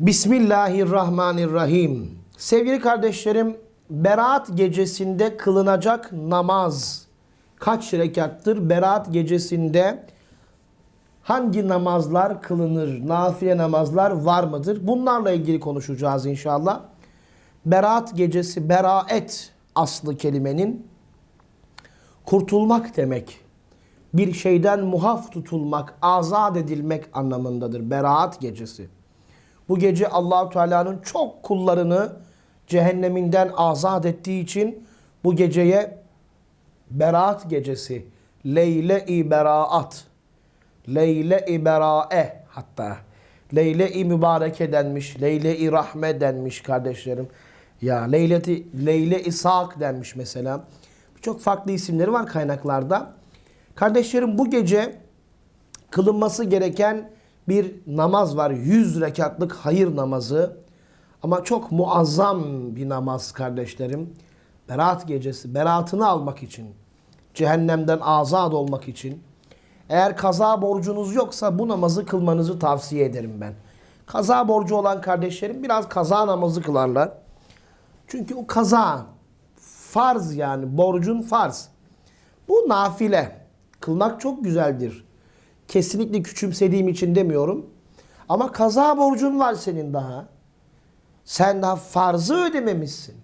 Bismillahirrahmanirrahim. Sevgili kardeşlerim, Berat gecesinde kılınacak namaz kaç rekattır? Berat gecesinde hangi namazlar kılınır? Nafile namazlar var mıdır? Bunlarla ilgili konuşacağız inşallah. Berat gecesi, beraet aslı kelimenin kurtulmak demek. Bir şeyden muhaf tutulmak, azat edilmek anlamındadır. Beraat gecesi. Bu gece Allahu Teala'nın çok kullarını cehenneminden azat ettiği için bu geceye Beraat gecesi, Leyle-i Beraat, Leyle-i Berae hatta Leyle-i Mübareke denmiş, Leyle-i Rahme denmiş kardeşlerim. Ya Leyle-i Leyle Sak denmiş mesela. Çok farklı isimleri var kaynaklarda. Kardeşlerim bu gece kılınması gereken bir namaz var. 100 rekatlık hayır namazı. Ama çok muazzam bir namaz kardeşlerim. Berat gecesi, beratını almak için, cehennemden azat olmak için. Eğer kaza borcunuz yoksa bu namazı kılmanızı tavsiye ederim ben. Kaza borcu olan kardeşlerim biraz kaza namazı kılarlar. Çünkü o kaza farz yani borcun farz. Bu nafile. Kılmak çok güzeldir. Kesinlikle küçümsediğim için demiyorum. Ama kaza borcun var senin daha. Sen daha farzı ödememişsin.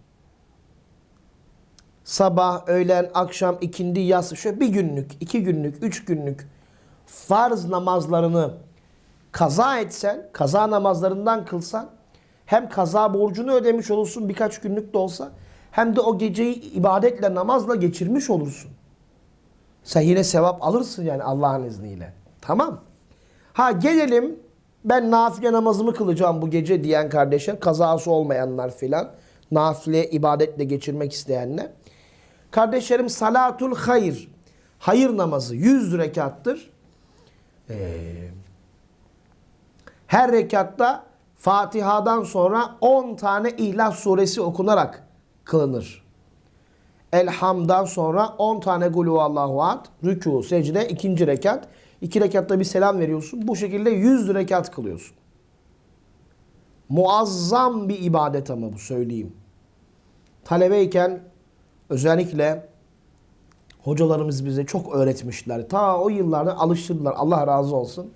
Sabah, öğlen, akşam, ikindi, yaz, şöyle bir günlük, iki günlük, üç günlük farz namazlarını kaza etsen, kaza namazlarından kılsan hem kaza borcunu ödemiş olursun birkaç günlük de olsa hem de o geceyi ibadetle, namazla geçirmiş olursun. Sen yine sevap alırsın yani Allah'ın izniyle. Tamam. Ha gelelim ben nafile namazımı kılacağım bu gece diyen kardeşler, kazası olmayanlar filan, nafile ibadetle geçirmek isteyenler. Kardeşlerim salatul hayır, hayır namazı 100 rekattır. Ee, her rekatta Fatiha'dan sonra 10 tane İhlas suresi okunarak kılınır. Elham'dan sonra 10 tane Gulu Allahu Ad, rükû, secde, ikinci rekat. İki rekatta bir selam veriyorsun. Bu şekilde 100 rekat kılıyorsun. Muazzam bir ibadet ama bu söyleyeyim. Talebeyken özellikle hocalarımız bize çok öğretmişler. Ta o yıllarda alıştırdılar. Allah razı olsun.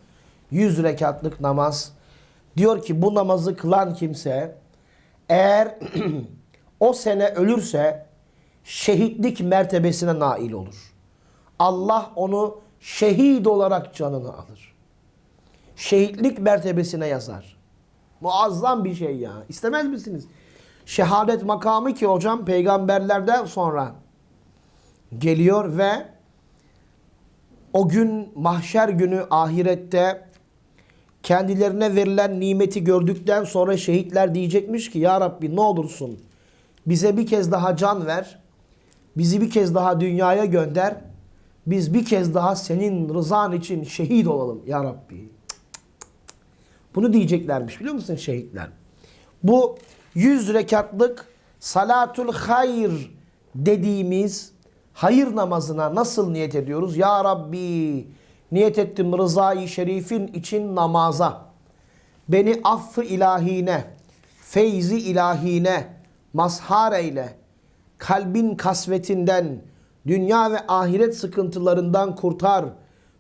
100 rekatlık namaz. Diyor ki bu namazı kılan kimse eğer o sene ölürse şehitlik mertebesine nail olur. Allah onu şehit olarak canını alır. Şehitlik mertebesine yazar. Muazzam bir şey ya. İstemez misiniz? Şehadet makamı ki hocam peygamberlerden sonra geliyor ve o gün mahşer günü ahirette kendilerine verilen nimeti gördükten sonra şehitler diyecekmiş ki Ya Rabbi ne olursun bize bir kez daha can ver. Bizi bir kez daha dünyaya gönder. Biz bir kez daha senin rızan için şehit olalım ya Rabbi. Bunu diyeceklermiş biliyor musun şehitler? Bu 100 rekatlık salatul hayır dediğimiz hayır namazına nasıl niyet ediyoruz? Ya Rabbi niyet ettim rızayı şerifin için namaza. Beni affı ilahine, feyzi ilahine mazhar eyle. Kalbin kasvetinden, dünya ve ahiret sıkıntılarından kurtar.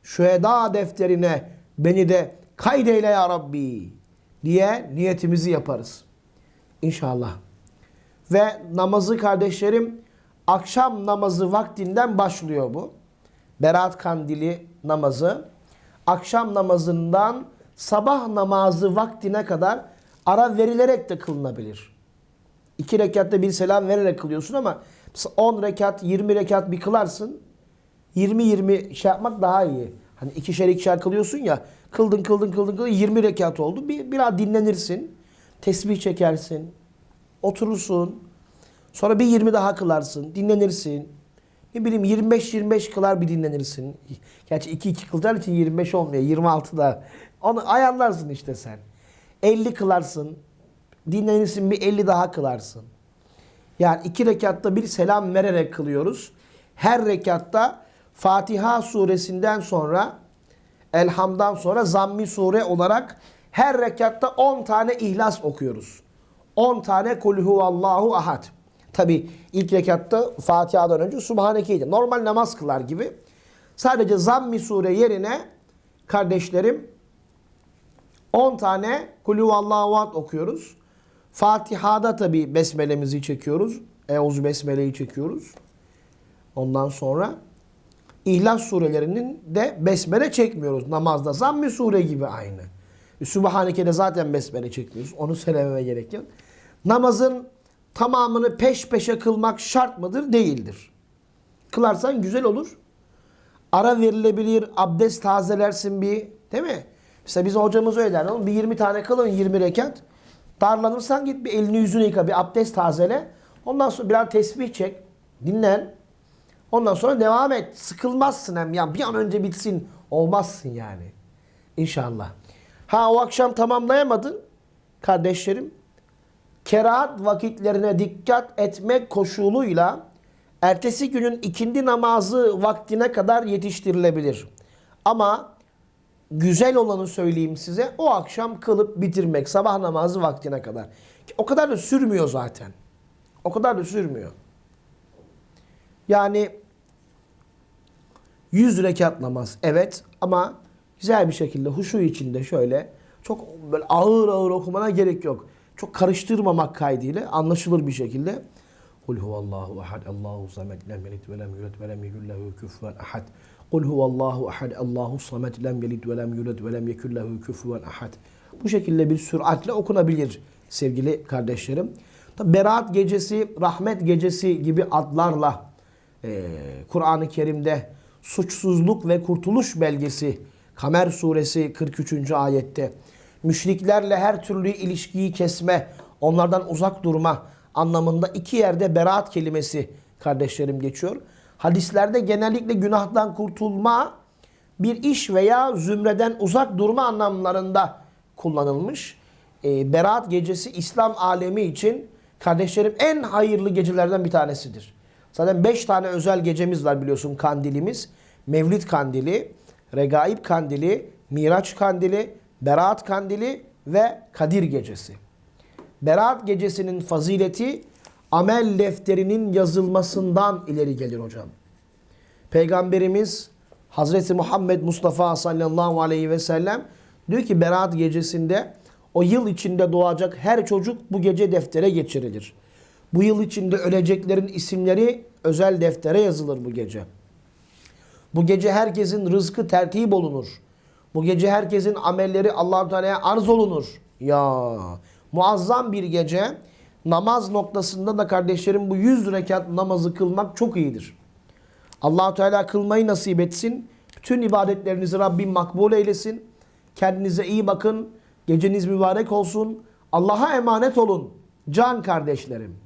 Şüheda defterine beni de kaydeyle ya Rabbi diye niyetimizi yaparız. İnşallah. Ve namazı kardeşlerim akşam namazı vaktinden başlıyor bu. Berat kandili namazı. Akşam namazından sabah namazı vaktine kadar ara verilerek de kılınabilir. İki rekatta bir selam vererek kılıyorsun ama 10 rekat, 20 rekat bir kılarsın. 20-20 şey yapmak daha iyi. Hani ikişer ikişer kılıyorsun ya. Kıldın kıldın kıldın kıldın 20 rekat oldu. Bir, biraz dinlenirsin. Tesbih çekersin. Oturursun. Sonra bir 20 daha kılarsın. Dinlenirsin. Ne bileyim 25-25 kılar bir dinlenirsin. Gerçi 2-2 kılacağın için 25 olmuyor. 26 da. Onu ayarlarsın işte sen. 50 kılarsın. Dinlenirsin bir 50 daha kılarsın. Yani iki rekatta bir selam vererek kılıyoruz. Her rekatta Fatiha suresinden sonra Elham'dan sonra Zammi sure olarak Her rekatta 10 tane ihlas okuyoruz. 10 tane kul huvallahu ahad. Tabi ilk rekatta Fatiha'dan önce Subhaneke'ydi. Normal namaz kılar gibi. Sadece Zammi sure yerine kardeşlerim 10 tane kul huvallahu ahad okuyoruz. Fatiha'da tabi besmelemizi çekiyoruz. Euzu besmeleyi çekiyoruz. Ondan sonra İhlas surelerinin de besmele çekmiyoruz namazda. Zamm-ı sure gibi aynı. Sübhaneke'de zaten besmele çekmiyoruz. Onu söylememe gerek yok. Namazın tamamını peş peşe kılmak şart mıdır? Değildir. Kılarsan güzel olur. Ara verilebilir, abdest tazelersin bir. Değil mi? Mesela biz hocamız öyle der. oğlum Bir 20 tane kılın 20 rekat. Darlanırsan git bir elini yüzünü yıka, bir abdest tazele. Ondan sonra biraz tesbih çek. Dinlen. Ondan sonra devam et. Sıkılmazsın hem. Yani bir an önce bitsin. Olmazsın yani. İnşallah. Ha o akşam tamamlayamadın kardeşlerim. Kerahat vakitlerine dikkat etmek koşuluyla ertesi günün ikindi namazı vaktine kadar yetiştirilebilir. Ama güzel olanı söyleyeyim size. O akşam kılıp bitirmek sabah namazı vaktine kadar. O kadar da sürmüyor zaten. O kadar da sürmüyor. Yani 100 rekat namaz evet ama güzel bir şekilde huşu içinde şöyle çok böyle ağır ağır okumana gerek yok. Çok karıştırmamak kaydıyla anlaşılır bir şekilde. Kul huvallahu ahad Allahu samed lem yelid ve lem yulad ve lem yekun lehu kufuven ahad. Kul huvallahu ahad Allahu samed lem yelid ve lem yulad ve lem yekun lehu kufuven ahad. Bu şekilde bir süratle okunabilir sevgili kardeşlerim. Tabi Berat gecesi, rahmet gecesi gibi adlarla e, Kur'an-ı Kerim'de suçsuzluk ve kurtuluş belgesi Kamer suresi 43. ayette müşriklerle her türlü ilişkiyi kesme, onlardan uzak durma anlamında iki yerde beraat kelimesi kardeşlerim geçiyor. Hadislerde genellikle günahtan kurtulma, bir iş veya zümreden uzak durma anlamlarında kullanılmış. E, Berat gecesi İslam alemi için kardeşlerim en hayırlı gecelerden bir tanesidir. Zaten 5 tane özel gecemiz var biliyorsun kandilimiz. Mevlid kandili, Regaib kandili, Miraç kandili, Berat kandili ve Kadir gecesi. Berat gecesinin fazileti amel defterinin yazılmasından ileri gelir hocam. Peygamberimiz Hazreti Muhammed Mustafa sallallahu aleyhi ve sellem diyor ki Berat gecesinde o yıl içinde doğacak her çocuk bu gece deftere geçirilir. Bu yıl içinde öleceklerin isimleri özel deftere yazılır bu gece. Bu gece herkesin rızkı tertip olunur. Bu gece herkesin amelleri allah Teala'ya arz olunur. Ya muazzam bir gece. Namaz noktasında da kardeşlerim bu 100 rekat namazı kılmak çok iyidir. allah Teala kılmayı nasip etsin. Bütün ibadetlerinizi Rabbim makbul eylesin. Kendinize iyi bakın. Geceniz mübarek olsun. Allah'a emanet olun. Can kardeşlerim.